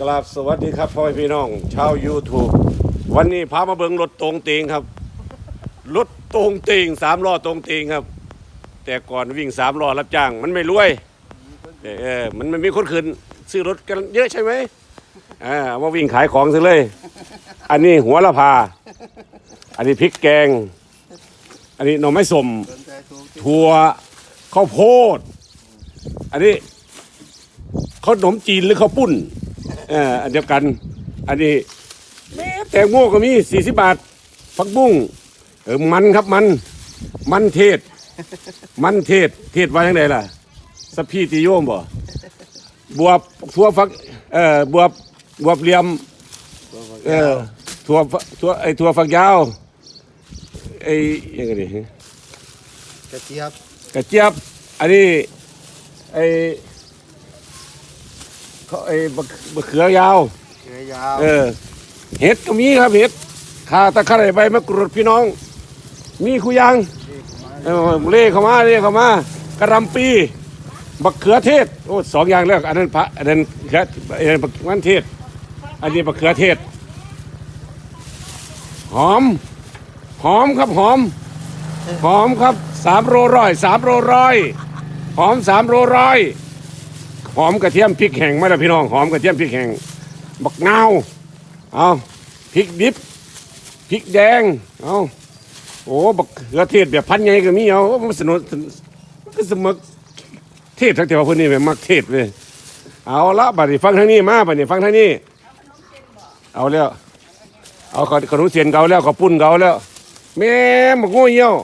กราบสวัสดีครับพ่อแม่พี่น้องชาว YouTube วันนี้พามาเบิงรถตรงเตงครับ รถตรงเตงสามล้อตรงเตงครับ แต่ก่อนวิ่งสามล้อรับจ้าง มันไม่รวยแต่เออมันไม่มีคนคืนซื้อรถกันเยอะใช่ไหมอ่าเอามาวิ่งขายของซะเลย อันนี้หัวละพา อันนี้พริกแกง อันนี้หน่อไม้สมถั่วข้าวโพด อันนี้ขนมจีนหรือข้าวปุ้น เอออันเดียวกัน อันนี้แม่แตงโมก็มีสี่สิบบาทผักบุ้งเออมันครับมัน มันเทศ มันเทศ เทศว่าอย่างไรล่ะสพีติโยมบ่บวบถั่วฟักเออบวบบวบเหลี่ยมเออถั่วฟักถั่วไอถั่วฝักยาวไอยังไงดิกระเจี๊ยบกระเจี๊ยบอันนี้ไอ้ เขาไอ้บะบะเขือยาวเกลือยาวเออ เห็ดก็มีครับเห็ดข่าตะไคร้ใบมะกรูดพี่น้อง มีคุยางนี่มาเออเล่เข้ามาเล่เข้ามากระหลำปีบักเขือเทศโอ้สองอย่างแล้วอันนั้นพระอันนั้นเขืออันนั้นบักมันเทศ อันนี้บักเขือเทศ หอม หอมครับหอม หอมครับสามโลร้อยสามโลร้อยหอมสามโลร้อย หอมกระเทียมพริกแห้งไหมล่ะพี่น้องหอมกระเทียมพริกแห้งบักนาวเอาพริกดิบพริกแดงเอาโอ้บักเขือเทศแบบพันใหญ่ก็มีเอามันสนุกมันก็สมกเทศทั้งแต่ว่าคนนี้แบบมักเทศเลยเอาละบัดนี้ฟังทางนี้มาบัดนี้ฟังทางนี้ เอาแล้วเอาขนมเสียนเกาแล้วขอปุ้นเกาแล้วแม่หมกง่เยี่ยว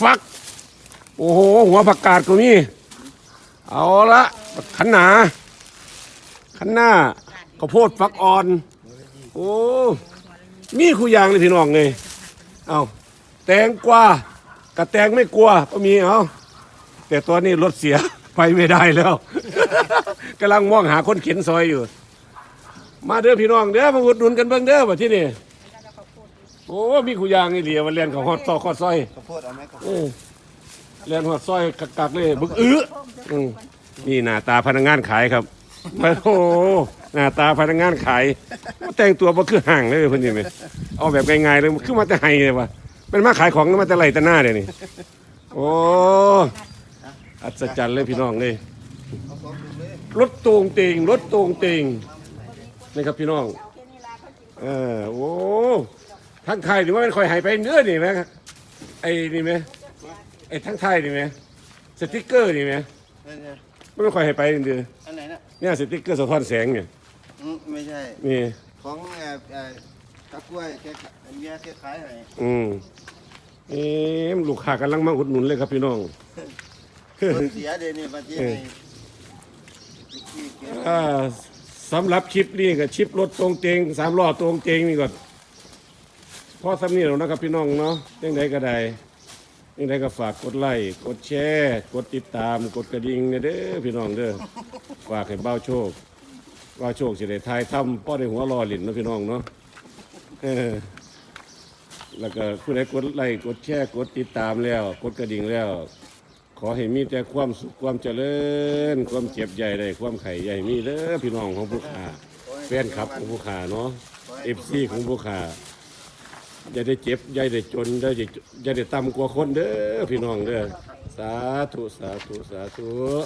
ฟัก โอ้โหหัวผักกาดก็มี เอาละขันหนา ขันหน้าข้าวโพดฟักอ่อน โอ้มีคู่อยางเลยพี่น้องเลยเอาแตงกวากับแตงไม่กลัวก็มีเอาแต่ตัวนี้รถเสียไปไม่ได้แล้วกำลังมองหาคนเข็นซอยอยู่ มาเด้อพี่น้องเด้อมาอุดหนุนกันเบิ่งเด้อว่าที่นี่โอ้มีคู่อยางนี่เหลียวมาเรียนของฮอดซอกฮอดซอยข้าวโพดเอาไหมข้าวโพเอดอ เรียนหัวซอยกักๆเลยบึกอื้ออืมนี่หน้าตาพนักงานขายครับโอ้โหหน้าตาพนักงานขายแต่งตัวบ่คือห่างเลยเพิ่นนี่ไหมเอาแบบง่ายๆเลยคือมาแต่ไห้เลยวะเป็นมาขายของมาแต่ไรแต่หน้าเดี๋ยวนี้โอ้อัศจรรย์เลยพี่น้องเลยเอาของดูเลยรถตรงเตงรถตรงเตงนี่ครับพี่น้องเออโอ้ทั้งไทยหรือว่ามันคอยหายไปเนื้อนี่ไหมไอ้นี่ไหม ไอ้ทั้งไทยนี่ไหมสติ๊กเกอร์นี่ไหมนั่นไงมันไม่ค่อยให้ไปเดืออันไหนน่ะเนี่ยสติ๊กเกอร์สะท้อนแสงเนี่ยอืมไม่ใช่ นี่ ของเอ่อเอ่อตะกล้วยแกขายอันเนี้ยแกขายให้อืมเอ๊ะลูกค้ากำลังมาอุดหนุนเลยครับพี่น้อง คนเสียเดี๋ยวนี้มาที่เออให้ลูกพี่แกอ่าสำหรับคลิปนี้ก็ชิปรถตรงเจงสามล้อตรงเจงนี่ก่อนพอสำนีแล้วนะครับพี่น้องเนาะยังไงก็ได้ ยังไงก็ฝากกดไลค์กดแชร์กดติดตามกดกระดิ่งเนี่ยเด้อพี่น้องเด้อฝากให้เบ้าโชคเบ้าโชคสิได้ทายทำพ่อได้หัวรอหลินเนาะพี่น้องเนาะเออแล้วก็ผู้ใดกดไลค์กดแชร์กดติดตามแล้ว กดกระดิ่งแล้ว ขอให้มีแต่ความสุขความเจริญ ความเจ็บใหญ่ได้ความไข่ใหญ่มีเด้อพี่น้องของผู้ขาแฟนคลับของผู้ขาเนาะเอฟซีของผู้ขา อย่าได้เจ็บอย่าได้จนอย่าได้อย่าได้ต่ำกว่าคนเด้อพี่น้องเด้อสาธุสาธุสาธุ